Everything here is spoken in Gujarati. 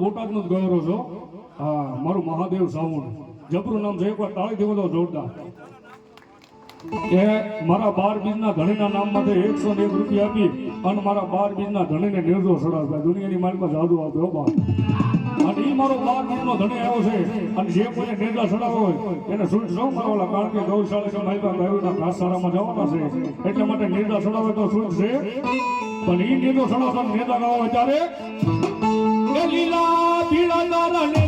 બોટાદનો જ ગયો છો. હા, મારું મહાદેવ સાવણ. જબરું નામ છે, એકવાર તાળી દેવો તો જોરદાર. કે મારા બાર બીજના ધણીના નામ માટે એકસો એક રૂપિયા આપી અને મારા બાર બીજના ધણીને નિર્દો સડાવતા દુનિયાની માલિકમાં જાદુ આપ્યો બા અને ઈ મારો બાર બીજનો ધણી આવ્યો છે. અને જે કોઈને નિર્દોષ સડાવ્યો હોય, એને સુટ સૌ મારવાલા? કારણ કે ગૌશાળા માલિકા ગાયોના ઘાસચારામાં જવાના છે. એટલા માટે નિર્દા સડાવે તો સુટ છે પણ ઈ નિર્દોષ છોડાવતા નેતા ગાવા ત્યારે. લીલા પીળા તારા